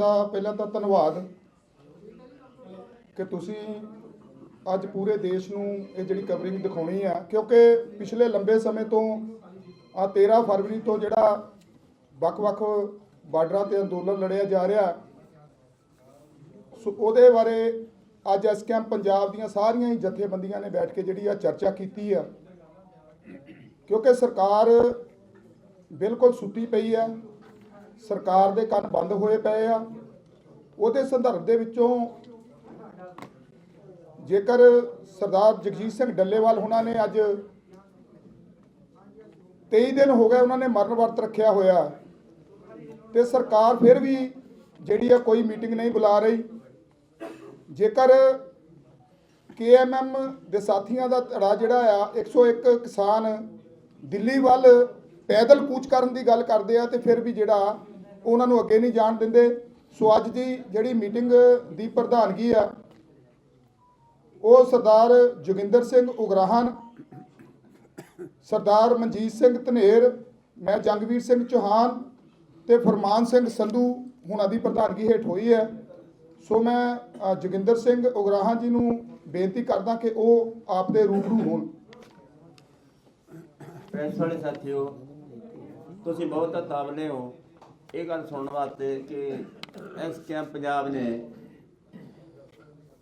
ਦਾ ਪਹਿਲਾਂ ਤਾਂ ਧੰਨਵਾਦ ਕਿ ਤੁਸੀਂ ਅੱਜ ਪੂਰੇ ਦੇਸ਼ ਨੂੰ ਇਹ ਜਿਹੜੀ ਕਵਰਿੰਗ ਦਿਖਾਉਣੀ ਆ, ਕਿਉਂਕਿ ਪਿਛਲੇ ਲੰਬੇ ਸਮੇਂ ਤੋਂ ਆ 13 ਫਰਵਰੀ ਤੋਂ ਜਿਹੜਾ ਵੱਖ-ਵੱਖ ਬਾਰਡਰਾਂ ਤੇ ਅੰਦੋਲਨ ਲੜਿਆ ਜਾ ਰਿਹਾ, ਸੋ ਉਹਦੇ ਬਾਰੇ ਅੱਜ ਇਸ ਕੈਂਪ ਪੰਜਾਬ ਦੀਆਂ ਸਾਰੀਆਂ ਹੀ ਜਥੇਬੰਦੀਆਂ ਨੇ ਬੈਠ ਕੇ ਜਿਹੜੀ ਆ ਚਰਚਾ ਕੀਤੀ ਆ। ਕਿਉਂਕਿ ਸਰਕਾਰ ਬਿਲਕੁਲ ਸੁੱਤੀ ਪਈ ਆ ਸਰਕਾਰ ਦੇ ਕੰਨ ਬੰਦ ਹੋਏ ਪਏ ਆ। ਉਹਦੇ ਸੰਦਰਭ ਦੇ ਵਿੱਚੋਂ ਜੇਕਰ ਸਰਦਾਰ ਜਗਜੀਤ ਸਿੰਘ ਡੱਲੇਵਾਲ ਉਹਨਾਂ ਨੇ ਅੱਜ 23 ਦਿਨ ਹੋ ਗਏ ਉਹਨਾਂ ਨੇ ਮਰਨ ਵਰਤ ਰੱਖਿਆ ਹੋਇਆ, ਤੇ ਸਰਕਾਰ ਫਿਰ ਵੀ ਜਿਹੜੀ ਆ ਕੋਈ ਮੀਟਿੰਗ ਨਹੀਂ ਬੁਲਾ ਰਹੀ। ਜੇਕਰ ਕੇਐਮਐਮ ਦੇ ਸਾਥੀਆਂ ਦਾ ਧੜਾ ਜਿਹੜਾ ਆ 101 ਕਿਸਾਨ ਦਿੱਲੀ ਵੱਲ ਪੈਦਲ ਕੂਚ ਕਰਨ ਦੀ ਗੱਲ ਕਰਦੇ ਆ, ਤੇ ਫਿਰ ਵੀ ਜਿਹੜਾ ਉਹਨਾਂ ਨੂੰ ਅੱਗੇ ਨਹੀਂ ਜਾਣ ਦਿੰਦੇ। ਸੋ ਅੱਜ ਦੀ ਜਿਹੜੀ ਮੀਟਿੰਗ ਦੀ ਪ੍ਰਧਾਨਗੀ ਆ, ਉਹ ਸਰਦਾਰ ਜੋਗਿੰਦਰ ਸਿੰਘ ਉਗਰਾਹਨ ਸਰਦਾਰ ਮਨਜੀਤ ਸਿੰਘ ਧਨੇਰ, ਮੈਂ ਜੰਗਵੀਰ ਸਿੰਘ ਚੌਹਾਨ ਤੇ ਫਰਮਾਨ ਸਿੰਘ ਸੰਧੂ ਹੁਣਾਂ ਦੀ ਪ੍ਰਧਾਨਗੀ ਹੇਠ ਹੋਈ ਹੈ। ਸੋ ਮੈਂ ਜੋਗਿੰਦਰ ਸਿੰਘ ਉਗਰਾਹਾਂ ਜੀ ਨੂੰ ਬੇਨਤੀ ਕਰਦਾ ਕਿ ਉਹ ਆਪ ਦੇ ਰੂਬਰੂ ਹੋਣ। ਪ੍ਰੈਸ ਵਾਲੇ ਸਾਥੀਓ, ਤੁਸੀਂ ਬਹੁਤ ਤਾਵਲੇ ਹੋ। ਇਹ ਗੱਲ ਸੁਣਨ ਵਾਸਤੇ ਕਿ ਇਸ ਕੈਂਪ ਪੰਜਾਬ ਨੇ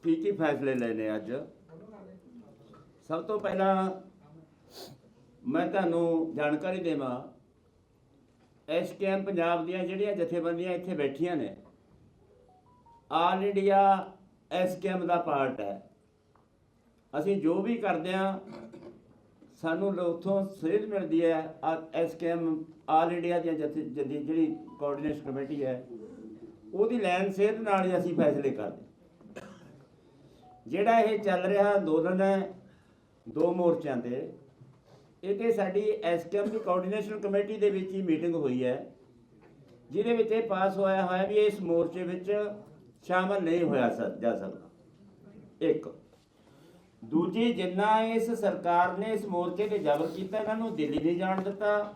ਕੀ ਕੀ ਫੈਸਲੇ ਲੈਣੇ ਅੱਜ? ਸਭ ਤੋਂ ਪਹਿਲਾਂ ਮੈਂ ਤੁਹਾਨੂੰ ਜਾਣਕਾਰੀ ਦੇਵਾਂ, ਇਸ ਕੈਂਪ ਪੰਜਾਬ ਦੀਆਂ ਜਿਹੜੀਆਂ ਜਥੇਬੰਦੀਆਂ ਇੱਥੇ ਬੈਠੀਆਂ ਨੇ ਆਲ ਇੰਡੀਆ ਇਸ ਕੈਂਪ ਦਾ ਪਾਰਟ ਹੈ। ਅਸੀਂ ਜੋ ਵੀ ਕਰਦੇ ਹਾਂ, ਸਾਨੂੰ ਉੱਥੋਂ ਸੇਧ ਮਿਲਦੀ ਹੈ ਐਸਕੇਐਮ ਆਲ ਇੰਡੀਆ ਦੀਆਂ ਜਥੇ ਜਥੀ- ਜਿਹੜੀ ਕੋਆਰਡੀਨੇਸ਼ਨ ਕਮੇਟੀ ਹੈ, ਉਹਦੀ ਲੈਣ ਸੇਧ ਨਾਲ ਹੀ ਅਸੀਂ ਫੈਸਲੇ ਕਰਦੇ ਜਿਹੜਾ ਇਹ ਚੱਲ ਰਿਹਾ ਅੰਦੋਲਨ ਹੈ, ਦੋ ਮੋਰਚਿਆਂ ਤੇ ਇਹ ਤੇ ਸਾਡੀ ਐਸਕੇਐਮ ਦੀ ਕੋਆਰਡੀਨੇਸ਼ਨ ਕਮੇਟੀ ਦੇ ਵਿੱਚ ਹੀ ਮੀਟਿੰਗ ਹੋਈ ਹੈ, ਜਿਹਦੇ ਵਿੱਚ ਇਹ ਪਾਸ ਹੋਇਆ ਹੋਇਆ ਵੀ ਇਸ ਮੋਰਚੇ ਵਿੱਚ ਸ਼ਾਮਲ ਨਹੀਂ ਹੋਇਆ ਸਕ- ਜਾ ਸਕਦਾ। ਇੱਕ। ਦੂਜੀ, ਜਿੰਨਾ ਇਸ ਸਰਕਾਰ ਨੇ ਇਸ ਮੋਰਚੇ ਤੇ ਜ਼ਬਰ ਕੀਤਾ, ਇਹਨਾਂ ਨੂੰ ਦਿੱਲੀ ਨਹੀਂ ਜਾਣ ਦਿੱਤਾ।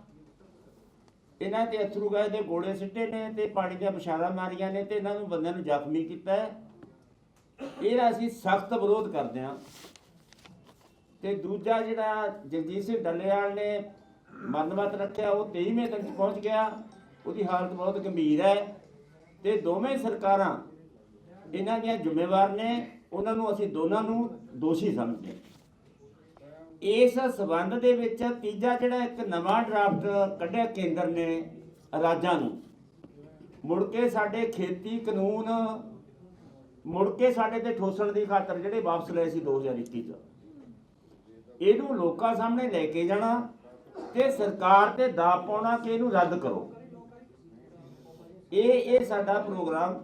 ਇਹਨਾਂ ਤੇ ਅਥਰੂ ਗੈਸ ਦੇ ਗੋਲੇ ਸਿੱਟੇ ਨੇ ਤੇ ਪਾਣੀ ਦੀਆਂ ਬਸ਼ਾਰਾਂ ਮਾਰੀਆਂ ਨੇ ਤੇ ਇਹਨਾਂ ਨੂੰ ਬੰਦਿਆਂ ਨੂੰ ਜ਼ਖਮੀ ਕੀਤਾ ਹੈ। ਇਹਦਾ ਅਸੀਂ ਸਖਤ ਵਿਰੋਧ ਕਰਦੇ ਹਾਂ। ਤੇ ਦੂਜਾ ਜਿਹੜਾ ਜਗਜੀਤ ਸਿੰਘ ਡੱਲੇਵਾਲ ਨੇ ਮਰਨਵਤ ਰੱਖਿਆ, ਉਹ 23ਵੇਂ ਤੱਕ ਪਹੁੰਚ ਗਿਆ। ਉਹਦੀ ਹਾਲਤ ਬਹੁਤ ਗੰਭੀਰ ਹੈ ਤੇ ਦੋਵੇਂ ਸਰਕਾਰਾਂ ਇਹਨਾਂ ਦੀਆਂ ਜ਼ਿੰਮੇਵਾਰ ਨੇ। ਉਹਨਾਂ ਨੂੰ ਅਸੀਂ ਦੋਨਾਂ ਨੂੰ ਦੋਸ਼ੀ ਸਮਝਦੇ ਹਾਂ। ਇਸ ਸਬੰਧ ਦੇ ਵਿੱਚ ਤੀਜਾ ਜਿਹੜਾ ਇੱਕ ਨਵਾਂ ਡਰਾਫਟ ਕੱਢਿਆ ਕੇਂਦਰ ਨੇ ਰਾਜਾਂ ਨੂੰ। ਮੁੜ ਕੇ ਸਾਡੇ ਖੇਤੀ ਕਾਨੂੰਨ, ਮੁੜ ਕੇ ਸਾਡੇ ਤੇ ਠੋਸਣ ਦੀ ਖਾਤਰ ਜਿਹੜੇ ਵਾਪਸ ਲਏ ਸੀ 2021 ਚ। ਇਹਨੂੰ ਲੋਕਾਂ ਸਾਹਮਣੇ ਲੈ ਕੇ ਜਾਣਾ ਤੇ ਸਰਕਾਰ ਤੇ ਦਾਅ ਪਾਉਣਾ ਕਿ ਇਹਨੂੰ ਰੱਦ ਕਰੋ। ਇਹ ਇਹ ਸਾਡਾ ਪ੍ਰੋਗਰਾਮ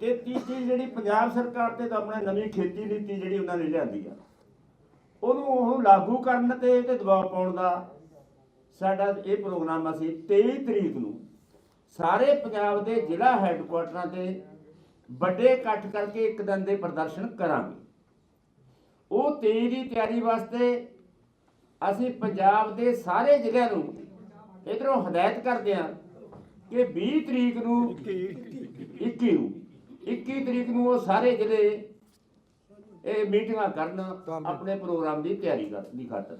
ਤੇ ਤੀਜੀ ਜਿਹੜੀ ਪੰਜਾਬ ਸਰਕਾਰ ਤੇ ਤਾਂ ਆਪਣਾ ਨਵੀਂ ਖੇਤੀ ਨੀਤੀ ਜਿਹੜੀ ਉਹਨਾਂ ਨੇ ਲਿਆਂਦੀ ਆ। ਉਹਨੂੰ ਉਹ ਲਾਗੂ ਕਰਨ ਤੇ ਤੇ ਦਬਾਅ ਪਾਉਣ ਦਾ ਸਾਡਾ ਇਹ ਪ੍ਰੋਗਰਾਮ ਅਸੀਂ 23 ਤਰੀਕ ਨੂੰ। ਸਾਰੇ ਪੰਜਾਬ ਦੇ ਜ਼ਿਲ੍ਹਾ ਹੈੱਡਕੁਆਟਰਾਂ ਤੇ ਵੱਡੇ ਇਕੱਠ ਕਰਕੇ ਇੱਕ ਦਿਨ ਦੇ ਪ੍ਰਦਰਸ਼ਨ ਕਰਾਂਗੇ। ਉਹ 23 ਦੀ ਤਿਆਰੀ ਵਾਸਤੇ ਅਸੀਂ ਪੰਜਾਬ ਦੇ ਸਾਰੇ ਜ਼ਿਲ੍ਹਿਆਂ ਨੂੰ ਇਧਰੋਂ ਹਦਾਇਤ ਕਰਦੇ ਹਾਂ ਕਿ 20 ਤਰੀਕ ਨੂੰ 21 ਨੂੰ। 21 ਤਰੀਕ ਨੂੰ ਉਹ ਸਾਰੇ ਜ਼ਿਲ੍ਹੇ ਇਹ ਮੀਟਿੰਗਾਂ ਕਰਨ ਆਪਣੇ ਪ੍ਰੋਗਰਾਮ ਦੀ ਤਿਆਰੀ ਕਰ ਦੀ ਖਾਤਰ।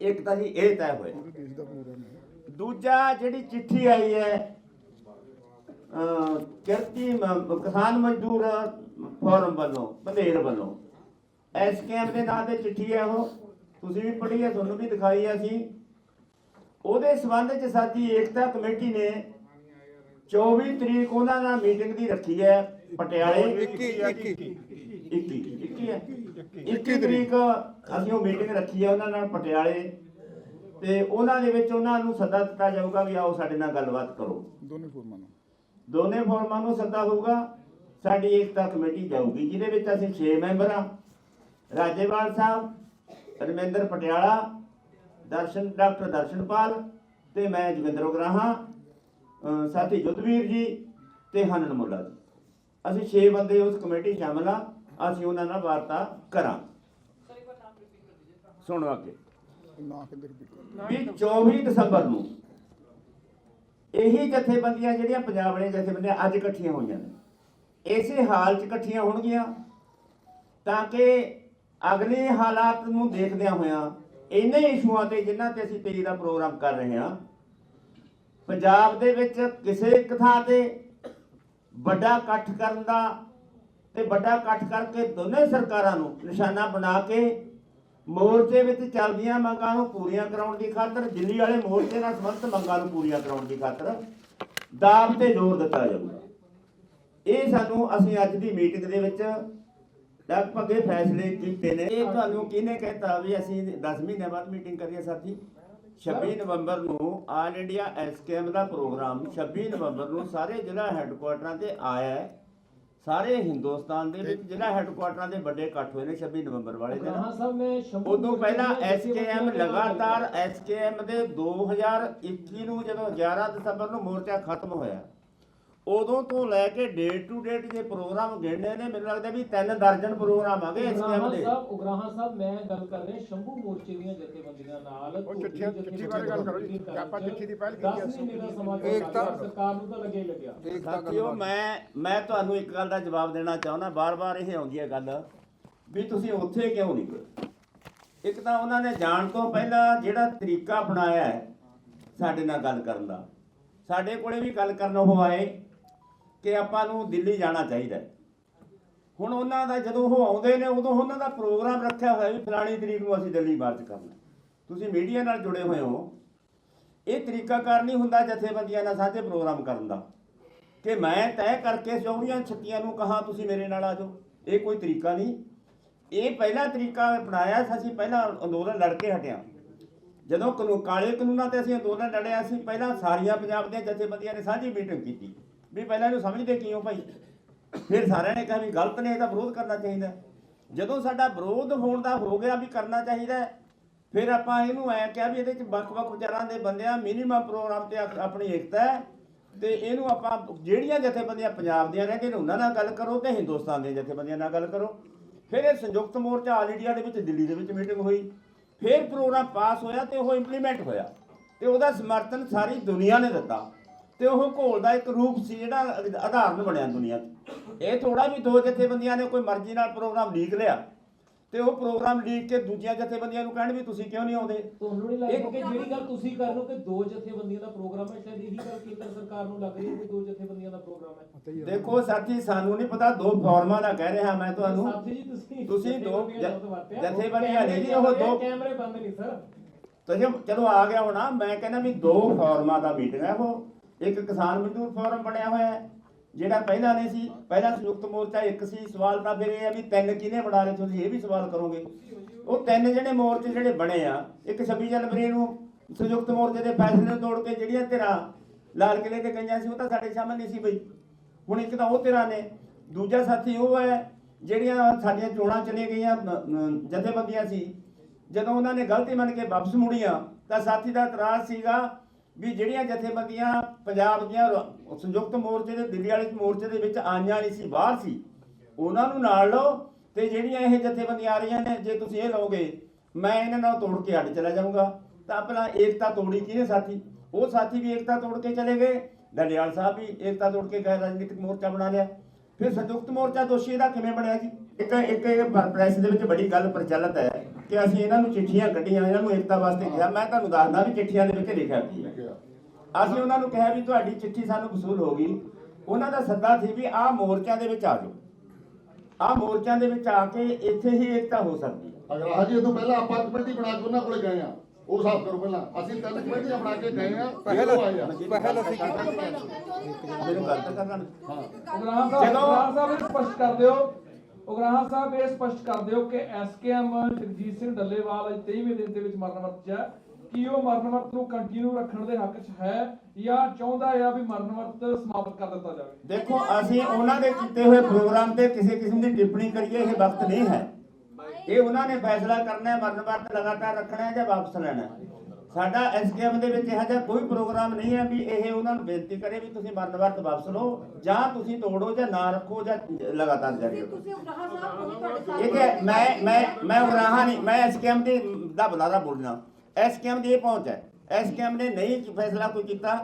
ਇੱਕ ਤਾਂ ਜੀ ਇਹ ਤੈਅ ਹੋਇਆ। ਦੂਜਾ ਜਿਹੜੀ ਚਿੱਠੀ ਆਈ ਹੈ ਕਿਰਤੀ ਕਿਸਾਨ ਮਜ਼ਦੂਰ ਫੋਰਮ ਵੱਲੋਂ ਬੰਦੇਰ ਵੱਲੋਂ। ਐਸਕੇਐਮ ਦੇ ਨਾਂ ਤੇ ਚਿੱਠੀ ਹੈ ਉਹ। ਤੁਸੀਂ ਵੀ ਪੜ੍ਹੀ ਹੈ ਤੁਹਾਨੂੰ ਵੀ ਦਿਖਾਈ ਹੈ ਅਸੀਂ। ਉਹਦੇ ਸਬੰਧ ਚ ਸਾਡੀ ਏਕਤਾ ਕਮੇਟੀ ਨੇ 24 ਤਰੀਕ ਉਹਨਾਂ ਨਾਲ ਮੀਟਿੰਗ ਦੀ ਰੱਖੀ ਹੈ ਪਟਿਆਲੇ 21 21 21 ਹੈ 21 ਤਰੀਕ। ਅਸੀਂ ਉਹ ਮੀਟਿੰਗ ਰੱਖੀ ਹੈ ਉਹਨਾਂ ਨਾਲ ਪਟਿਆਲੇ। ਤੇ ਉਹਨਾਂ ਦੇ ਵਿੱਚ ਉਹਨਾਂ ਨੂੰ ਸੱਦਾ ਦਿੱਤਾ ਜਾਊਗਾ ਵੀ ਆਓ ਸਾਡੇ ਨਾਲ ਗੱਲਬਾਤ ਕਰੋ। ਦੋਨੇ ਫੋਰਮਾਂ ਨੂੰ। ਦੋਨੇ ਫੋਰਮਾਂ ਨੂੰ ਸੱਦਾ ਹੋਊਗਾ। ਸਾਡੀ ਏਕਤਾ ਕਮੇਟੀ ਜਾਊਗੀ ਜਿਹਦੇ ਵਿੱਚ ਅਸੀਂ 6 ਮੈਂਬਰ ਆ ਰਾਜੇਵਾਲ ਸਾਹਿਬ ਰਮਿੰਦਰ ਪਟਿਆਲਾ ਦਰਸ਼ਨ ਡਾਕਟਰ ਦਰਸ਼ਨਪਾਲ ਤੇ ਮੈਂ ਜੋਗਿੰਦਰ ਉਗਰਾਹਾਂ ਸਾਥੀ ਜੁੱਧਵੀਰ ਜੀ ਤੇ ਹਨਨ ਮੁੱਲਾ ਜੀ। ਅਸੀਂ 6 ਬੰਦੇ ਉਸ ਕਮੇਟੀ ਸ਼ਾਮਲ ਆ ਅਸੀਂ ਉਹਨਾਂ ਨਾਲ ਵਾਰਤਾ ਕਰਾਂ ਸੁਣੋ ਅੱਗੇ। ਵੀ 24 ਦਸੰਬਰ ਨੂੰ ਇਹੀ ਜਥੇਬੰਦੀਆਂ ਜਿਹੜੀਆਂ ਪੰਜਾਬ ਵਾਲੀਆਂ ਜਥੇਬੰਦੀਆਂ ਅੱਜ ਇਕੱਠੀਆਂ ਹੋਈਆਂ ਨੇ, ਇਸੇ ਹਾਲ 'ਚ ਇਕੱਠੀਆਂ ਹੋਣਗੀਆਂ ਤਾਂ ਕਿ ਅਗਲੇ ਹਾਲਾਤ ਨੂੰ ਦੇਖਦਿਆਂ ਹੋਇਆਂ ਇਹਨਾਂ ਇਸ਼ੂਆਂ ਤੇ ਜਿਨ੍ਹਾਂ ਤੇ ਅਸੀਂ ਤੇਰੀ ਦਾ ਪ੍ਰੋਗਰਾਮ ਕਰ ਰਹੇ ਹਾਂ, ਪੰਜਾਬ ਦੇ ਵਿੱਚ ਕਿਸੇ ਇੱਕ ਥਾਂ ਤੇ ਵੱਡਾ ਇਕੱਠ ਕਰਨ ਦਾ ਤੇ ਵੱਡਾ ਇਕੱਠ ਕਰਕੇ ਦੋਨੇ ਸਰਕਾਰਾਂ ਨੂੰ ਨਿਸ਼ਾਨਾ ਬਣਾ ਕੇ ਮੋਰਚੇ ਵਿੱਚ ਚੱਲਦੀਆਂ ਮੰਗਾਂ ਨੂੰ ਪੂਰੀਆਂ ਕਰਾਉਣ ਦੀ ਖਾਤਰ, ਦਿੱਲੀ ਵਾਲੇ ਮੋਰਚੇ ਨਾਲ ਸੰਬੰਧਿਤ ਮੰਗਾਂ ਨੂੰ ਪੂਰੀਆਂ ਕਰਾਉਣ ਦੀ ਖਾਤਰ ਦਾਬ ਤੇ ਜ਼ੋਰ ਦਿੱਤਾ ਜਾਊਗਾ। ਇਹ ਸਾਨੂੰ ਅਸੀਂ ਅੱਜ ਦੀ ਮੀਟਿੰਗ ਦੇ ਵਿੱਚ ਲਗਭਗ ਇਹ ਫੈਸਲੇ ਕੀਤੇ ਨੇ। ਇਹ ਤੁਹਾਨੂੰ ਕਿਹਨੇ ਕਹਿਤਾ ਵੀ ਅਸੀਂ 10 ਮਹੀਨੇ ਬਾਅਦ ਮੀਟਿੰਗ ਕਰੀਏ ਸਾਥੀ 26 ਨਵੰਬਰ ਨੂੰ ਆਲ ਇੰਡੀਆ ਐਸਕੇਐਮ ਦਾ ਪ੍ਰੋਗਰਾਮ 26 ਨਵੰਬਰ ਨੂੰ ਸਾਰੇ ਜ਼ਿਲ੍ਹਾ ਹੈੱਡਕੁਆਟਰਾਂ ਤੇ ਆਇਆ ਹੈ। ਸਾਰੇ ਹਿੰਦੁਸਤਾਨ ਦੇ ਵਿੱਚ ਜ਼ਿਲ੍ਹਾ ਹੈੱਡਕੁਆਟਰਾਂ ਦੇ ਵੱਡੇ ਇਕੱਠ ਹੋਏ ਨੇ 26 ਨਵੰਬਰ ਵਾਲੇ ਦਿਨ। ਹਾਂ ਸਾਹਿਬ ਮੈਂ ਸ਼ੰਭੂ ਉਦੋਂ ਪਹਿਲਾਂ ਐਸਕੇਐਮ ਲਗਾਤਾਰ ਐਸਕੇਐਮ ਦੇ 2021 ਨੂੰ ਜਦੋਂ 11 ਦਸੰਬਰ ਨੂੰ ਮੋਰਚਾ ਖਤਮ ਹੋਇਆ ਉਦੋਂ ਤੋਂ ਲੈ ਕੇ ਡੇਟ ਟੂ ਡੇਟ ਜੇ ਪ੍ਰੋਗਰਾਮ ਗਿਣਨੇ ਨੇ ਮੈਨੂੰ ਲੱਗਦਾ ਵੀ ਤਿੰਨ ਦਰਜਨ ਪ੍ਰੋਗਰਾਮ ਆ ਗਏ ਐਸਕੇਐਮ ਉਗਰਾਹਾਂ ਦੇ ਸਾਹਿਬ ਉਗਰਾਹਾਂ ਸਾਹਿਬ ਮੈਂ ਗੱਲ ਕਰ ਰਿਹਾ ਸ਼ੰਭੂ ਮੋਰਚੇ ਦੀਆਂ ਜਥੇਬੰਦੀਆਂ ਨਾਲ ਉਹ ਚਿੱਠੀਆਂ- ਧੋਬੀ ਚਿੱਠੀ ਬਾਰੇ ਗੱਲ ਕਰੋ ਜੀ। ਆਪਾਂ ਚਿੱਠੀ ਦੀ ਪਹਿਲ ਕੀਤੀ ਹੈ। ਸਰਕਾਰ ਨੂੰ ਤਾਂ ਲੱਗੇ ਲੱਗਿਆ। ਸਾਥੀਓ ਮੈਂ ਮੈਂ ਤੁਹਾਨੂੰ ਇੱਕ ਗੱਲ ਦਾ ਜਵਾਬ ਦੇਣਾ ਚਾਹੁੰਦਾ ਬਾਰ-ਬਾਰ ਇਹ ਆਉਂਦੀ ਹੈ ਗੱਲ ਵੀ ਤੁਸੀਂ ਉੱਥੇ ਕਿਉਂ ਨਹੀਂ ਗਏ? ਇੱਕ ਤਾਂ ਉਹਨਾਂ ਨੇ ਜਾਣ ਤੋਂ ਪਹਿਲਾਂ ਜਿਹੜਾ ਤਰੀਕਾ ਬਣਾਇਆ ਹੈ ਸਾਡੇ ਨਾਲ ਗੱਲ ਕਰਨ ਦਾ। ਸਾਡੇ ਕੋਲੇ ਵੀ ਗੱਲ ਕਰਨ ਉਹ ਆਏ। ਕਿ ਆਪਾਂ ਨੂੰ ਦਿੱਲੀ ਜਾਣਾ ਚਾਹੀਦਾ ਹੁਣ ਉਹਨਾਂ ਦਾ ਜਦੋਂ ਉਹ ਆਉਂਦੇ ਨੇ, ਉਦੋਂ ਉਹਨਾਂ ਦਾ ਪ੍ਰੋਗਰਾਮ ਰੱਖਿਆ ਹੋਇਆ ਵੀ ਫਲਾਣੀ ਤਰੀਕ ਨੂੰ ਅਸੀਂ ਦਿੱਲੀ ਮਾਰਚ ਕਰਨਾ। ਤੁਸੀਂ ਮੀਡੀਆ ਨਾਲ ਜੁੜੇ ਹੋਏ ਹੋ। ਇਹ ਤਰੀਕਾਕਾਰ ਨਹੀਂ ਹੁੰਦਾ ਜਥੇਬੰਦੀਆਂ ਨਾਲ ਸਾਂਝੇ ਪ੍ਰੋਗਰਾਮ ਕਰਨ ਦਾ। ਕਿ ਮੈਂ ਤੈਅ ਕਰਕੇ 24 ਛੱਤੀਆਂ ਨੂੰ ਕਹਾ, ਤੁਸੀਂ ਮੇਰੇ ਨਾਲ ਆ ਜਾਓ। ਇਹ ਕੋਈ ਤਰੀਕਾ ਨਹੀਂ। ਇਹ ਪਹਿਲਾ ਤਰੀਕਾ ਅਪਣਾਇਆ ਸੀ, ਅਸੀਂ ਪਹਿਲਾਂ ਅੰਦੋਲਨ ਲੜ ਕੇ ਹਟਿਆ। ਜਦੋਂ ਕਾਨੂੰਨ ਕਾਲੇ ਕਾਨੂੰਨਾਂ ਤੇ ਅਸੀਂ ਅੰਦੋਲਨ ਲੜਿਆ ਸੀ, ਪਹਿਲਾਂ ਸਾਰੀਆਂ ਪੰਜਾਬ ਦੀਆਂ ਜਥੇਬੰਦੀਆਂ ਨੇ ਸਾਂਝੀ ਮੀਟਿੰਗ ਕੀਤੀ। ਵੀ ਪਹਿਲਾਂ ਇਹਨੂੰ ਸਮਝਦੇ ਕਿਉਂ ਭਾਈ? ਫਿਰ ਸਾਰਿਆਂ ਨੇ ਕਿਹਾ ਵੀ ਗਲਤ ਨੇ ਇਹਦਾ ਵਿਰੋਧ ਕਰਨਾ ਚਾਹੀਦਾ। ਜਦੋਂ ਸਾਡਾ ਵਿਰੋਧ ਹੋਣ ਦਾ ਹੋ ਗਿਆ ਵੀ ਕਰਨਾ ਚਾਹੀਦਾ, ਫਿਰ ਆਪਾਂ ਇਹਨੂੰ ਐ ਕਿਹਾ ਵੀ ਇਹਦੇ ਚ ਵੱਖ-ਵੱਖ ਵਿਚਾਰਾਂ ਦੇ ਬੰਦਿਆਂ ਮਿਨੀਮਮ ਪ੍ਰੋਗਰਾਮ ਤੇ ਆਪਣੀ ਏਕਤਾ ਹੈ ਤੇ ਇਹਨੂੰ ਆਪਾਂ ਜਿਹੜੀਆਂ ਜਥੇਬੰਦੀਆਂ ਪੰਜਾਬ ਦੀਆਂ ਰਹਿੰਦੇ ਨੇ, ਉਹਨਾਂ ਨਾਲ ਗੱਲ ਕਰੋ ਤੇ ਹਿੰਦੁਸਤਾਨ ਦੀਆਂ ਜਥੇਬੰਦੀਆਂ ਨਾਲ ਗੱਲ ਕਰੋ। ਫਿਰ ਇਹ ਸੰਯੁਕਤ ਮੋਰਚਾ ਆਲ ਇੰਡੀਆ ਦੇ ਵਿੱਚ ਦਿੱਲੀ ਦੇ ਵਿੱਚ ਮੀਟਿੰਗ ਹੋਈ। ਫਿਰ ਪ੍ਰੋਗਰਾਮ ਪਾਸ ਹੋਇਆ ਤੇ ਉਹ ਇੰਪਲੀਮੈਂਟ ਹੋਇਆ। ਤੇ ਉਹਦਾ ਸਮਰਥਨ ਸਾਰੀ ਦੁਨੀਆ ਨੇ ਦਿੱਤਾ। ਤੇ ਉਹ ਘੋਲ ਦਾ ਇੱਕ ਰੂਪ ਸੀ ਜਿਹੜਾ ਆਧਾਰਨ ਬਣਿਆ ਦੁਨੀਆ ਇਹ ਥੋੜਾ ਵੀ ਦੋ ਜਥੇਬੰਦੀਆਂ ਨੇ ਕੋਈ ਮਰਜ਼ੀ ਨਾਲ ਪ੍ਰੋਗਰਾਮ ਲੀਕ ਲਿਆ। ਤੇ ਉਹ ਪ੍ਰੋਗਰਾਮ ਲੀਕ ਕੇ ਦੂਜੀਆਂ ਜਥੇਬੰਦੀਆਂ ਨੂੰ ਕਹਿਣ ਵੀ ਤੁਸੀਂ ਕਿਉਂ ਨਹੀਂ ਆਉਂਦੇ? ਤੁਹਾਨੂੰ ਨਹੀਂ ਲੱਗਦਾ ਇੱਕ- ਕਿ ਜਿਹੜੀ ਗੱਲ ਤੁਸੀਂ ਕਰ ਰਹੇ ਹੋ ਕਿ ਦੋ ਜਥੇਬੰਦੀਆਂ ਦਾ ਪ੍ਰੋਗਰਾਮ ਹੈ ਸ਼ਾਇਦ ਇਹੀ ਗੱਲ ਕੇਂਦਰ ਸਰਕਾਰ ਨੂੰ ਲੱਗ ਰਹੀ ਹੈ ਕਿ ਦੋ ਜਥੇਬੰਦੀਆਂ ਦਾ ਪ੍ਰੋਗਰਾਮ ਹੈ? ਦੇਖੋ ਸਾਥੀ ਸਾਨੂੰ ਨਹੀਂ ਪਤਾ ਦੋ ਫਾਰਮਾਂ ਦਾ ਕਹਿ ਰਿਹਾ ਮੈਂ ਤੁਹਾਨੂੰ। ਸਾਥੀ ਜੀ ਤੁਸੀਂ ਤੁਸੀਂ ਦੋ। ਜਥੇਬੰਦੀਆਂ ਨਹੀਂ ਜੀ, ਉਹ ਦੋ- ਕੈਮਰੇ ਬੰਦ ਨਹੀਂ ਸਰ। ਤੁਸੀਂ ਚਲੋ ਆ ਗਿਆ ਹੋਣਾ ਮੈਂ ਕਹਿੰਦਾ ਵੀ ਦੋ ਫਾਰਮਾਂ ਦਾ ਮੀਟਿੰਗ ਹੈ ਉਹ। ਇੱਕ ਕਿਸਾਨ ਮਜ਼ਦੂਰ ਫੋਰਮ ਬਣਿਆ ਹੋਇਆ ਹੈ, ਜਿਹੜਾ ਪਹਿਲਾਂ ਨਹੀਂ ਸੀ, ਪਹਿਲਾਂ ਸੰਯੁਕਤ ਮੋਰਚਾ ਇੱਕ ਸੀ, ਸਵਾਲ ਤਾਂ ਫਿਰ ਇਹ ਹੈ ਵੀ ਤਿੰਨ ਕਿਹਨੇ ਬਣਾ ਲਏ, ਤੁਸੀਂ ਇਹ ਵੀ ਸਵਾਲ ਕਰੋਗੇ। ਉਹ ਤਿੰਨ ਜਿਹੜੇ ਮੋਰਚੇ ਜਿਹੜੇ ਬਣੇ ਆ, ਇੱਕ 26 ਜਨਵਰੀ ਨੂੰ ਸੰਯੁਕਤ ਮੋਰਚੇ ਦੇ ਫੈਸਲੇ ਨੂੰ ਤੋੜ ਕੇ ਜਿਹੜੀਆਂ ਧਿਰਾਂ ਲਾਲ ਕਿਲੇ ਤੇ ਗਈਆਂ ਸੀ, ਉਹ ਤਾਂ ਸਾਡੇ ਸਾਹਮਣੇ ਨਹੀਂ ਸੀ ਬਈ। ਹੁਣ ਇੱਕ ਤਾਂ ਉਹ ਧਿਰਾਂ ਨੇ, ਦੂਜਾ ਸਾਥੀ ਉਹ ਹੈ, ਜਿਹੜੀਆਂ ਸਾਡੀਆਂ ਚੋਣਾਂ ਚਲੇ ਗਈਆਂ ਜਥੇਬੰਦੀਆਂ ਸੀ। ਜਦੋਂ ਉਹਨਾਂ ਨੇ ਗਲਤੀ ਮੰਨ ਕੇ ਵਾਪਸ ਮੁੜੀਆਂ, ਤਾਂ ਸਾਥੀ ਦਾ ਇਤਰਾਜ਼ ਸੀਗਾ ਵੀ ਜਿਹੜੀਆਂ ਜਥੇਬੰਦੀਆਂ ਪੰਜਾਬ ਦੀਆਂ ਸੰਯੁਕਤ ਮੋਰਚੇ ਦੇ, ਦਿੱਲੀ ਵਾਲੇ ਮੋਰਚੇ ਦੇ ਵਿੱਚ ਆਈਆਂ ਨਹੀਂ ਸੀ, ਬਾਹਰ ਸੀ, ਉਹਨਾਂ ਨੂੰ ਨਾਲ ਲਓ ਤੇ ਜਿਹੜੀਆਂ ਇਹ ਜਥੇਬੰਦੀਆਂ ਆ ਰਹੀਆਂ ਨੇ, ਜੇ ਤੁਸੀਂ ਇਹ ਲਓਗੇ, ਮੈਂ ਇਹਨਾਂ ਨਾਲ ਤੋੜ ਕੇ ਅੱਡ ਚਲਾ ਜਾਊਂਗਾ। ਤਾਂ ਆਪਣਾ ਏਕਤਾ ਤੋੜੀ ਕਿਹਨੇ ਸਾਥੀ? ਉਹ ਸਾਥੀ ਵੀ ਏਕਤਾ ਤੋੜ ਕੇ ਚਲੇ ਗਏ। ਡੰਡਿਆਲ ਸਾਹਿਬ ਵੀ ਏਕਤਾ ਤੋੜ ਕੇ ਗਏ ਰਾਜਨੀਤਿਕ ਮੋਰਚਾ ਬਣਾ ਲਿਆ। ਫਿਰ ਸੰਯੁਕਤ ਮੋਰਚਾ ਦੋਸ਼ੀ ਦਾ ਕਿਵੇਂ ਬਣਿਆ ਜੀ? ਇੱਕ ਇੱਕ ਪ੍ਰੈਸ ਦੇ ਵਿੱਚ ਬੜੀ ਗੱਲ ਪ੍ਰਚਲਿਤ ਹੈ। ਕਿ ਅਸੀਂ ਇਹਨਾਂ ਨੂੰ ਚਿੱਠੀਆਂ ਕੱਢੀਆਂ ਇਹਨਾਂ ਨੂੰ ਏਕਤਾ ਵਾਸਤੇ ਕਿਹਾ। ਮੈਂ ਤੁਹਾਨੂੰ ਦੱਸਦਾ ਵੀ ਚਿੱਠੀਆਂ ਦੇ ਵਿੱਚ ਲਿਖਿਆ ਕੀ ਹੈ। ਅਸੀਂ ਉਹਨਾਂ ਨੂੰ ਕਿਹਾ ਵੀ ਤੁਹਾਡੀ ਚਿੱਠੀ ਸਾਨੂੰ ਵਸੂਲ ਹੋ ਗਈ। ਉਹਨਾਂ ਦਾ ਸੱਦਾ ਸੀ ਵੀ ਆਹ ਮੋਰਚਿਆਂ ਦੇ ਵਿੱਚ ਆ ਜਾਓ। ਆਹ ਮੋਰਚਿਆਂ ਦੇ ਵਿੱਚ ਆ ਕੇ ਇੱਥੇ ਹੀ ਏਕਤਾ ਹੋ ਸਕਦੀ ਹੈ। ਅਗਰ ਹਾਜੀ ਇਹ ਤੋਂ ਪਹਿਲਾਂ ਆਪਾਂ ਕਮੇਟੀ ਬਣਾ ਕੇ ਉਹਨਾਂ ਕੋਲੇ ਗਏ ਆ ਉਹ ਸਾਫ਼ ਕਰੋ ਪਹਿਲਾਂ। ਅਸੀਂ ਤਿੰਨ ਕਮੇਟੀਆਂ ਬਣਾ ਕੇ ਗਏ ਆ ਪਹਿਲ ਆਏ ਆ। ਪਹਿਲ ਅਸੀਂ ਮੈਨੂੰ ਗੱਲ ਕਰਨ। ਉਗਰਾਹਾਂ ਸਾਹਿਬ ਸਾਹਿਬ ਇਹ ਸਪਸ਼ਟ ਕਰ ਦਿਓ। ਉਗਰਾਹਾਂ ਸਾਹਿਬ ਇਹ ਸਪਸ਼ਟ ਕਰ ਦਿਓ ਕਿ ਐਸਕੇਐਮ ਜਗਜੀਤ ਸਿੰਘ ਡੱਲੇਵਾਲ ਅੱਜ 23ਵੇਂ ਦਿਨ ਦੇ ਵਿੱਚ ਮਰਨ ਵਰਤ ਕੀ ਉਹ ਮਰਨ ਵਰਤ ਨੂੰ ਕੰਟੀਨਿਊ ਰੱਖਣ ਦੇ ਹੱਕ 'ਚ ਹੈ ਜਾਂ ਚਾਹੁੰਦਾ ਆ ਵੀ ਮਰਨ ਵਰਤ ਸਮਾਪਤ ਕਰ ਦਿੱਤਾ ਜਾਵੇ? ਦੇਖੋ, ਅਸੀਂ ਉਹਨਾਂ ਦੇ ਕੀਤੇ ਹੋਏ ਪ੍ਰੋਗਰਾਮ ਤੇ ਕਿਸੇ ਕਿਸਮ ਦੀ ਟਿੱਪਣੀ ਕਰੀਏ, ਇਹ ਵਕਤ ਨਹੀਂ ਹੈ। ਇਹ ਉਹਨਾਂ ਨੇ ਫੈਸਲਾ ਕਰਨਾ ਹੈ, ਮਰਨ ਵਰਤ ਲਗਾਤਾਰ ਰੱਖਣਾ ਹੈ ਜਾਂ ਵਾਪਸ ਲੈਣਾ ਹੈ? ਸਾਡਾ ਐਸਕੇਐਮ ਦੇ ਵਿੱਚ ਇਹੋ ਜਿਹਾ ਕੋਈ ਪ੍ਰੋਗਰਾਮ ਨਹੀਂ ਹੈ ਵੀ ਇਹ ਉਹਨਾਂ ਨੂੰ ਬੇਨਤੀ ਕਰੇ ਵੀ ਤੁਸੀਂ ਮਰਨ ਵਰਤ ਵਾਪਸ ਲਓ ਜਾਂ ਤੁਸੀਂ ਤੋੜੋ ਜਾਂ ਨਾ ਰੱਖੋ ਜਾਂ ਲਗਾਤਾਰ ਜਾਰੀ ਰੱਖੋ। ਤੁਸੀਂ ਉਗਰਾਹਾਂ ਸਾਹਿਬ ਉਹ ਵੀ ਤੁਹਾਡੇ ਸਾਥ ਇਹ ਕਿ ਮੈਂ ਮੈਂ ਮੈਂ ਉਗਰਾਹਾਂ ਨਹੀਂ ਮੈਂ ਐਸਕੇਐਮ ਦੀ ਦਾ ਬੁਲਾਰਾ ਬੋਲਣਾ ਐਸਕੇਐਮ ਦੀ ਇਹ ਪਹੁੰਚ ਹੈ। ਐਸਕੇਐਮ ਨੇ ਨਹੀਂ ਫੈਸਲਾ ਕੋਈ ਕੀਤਾ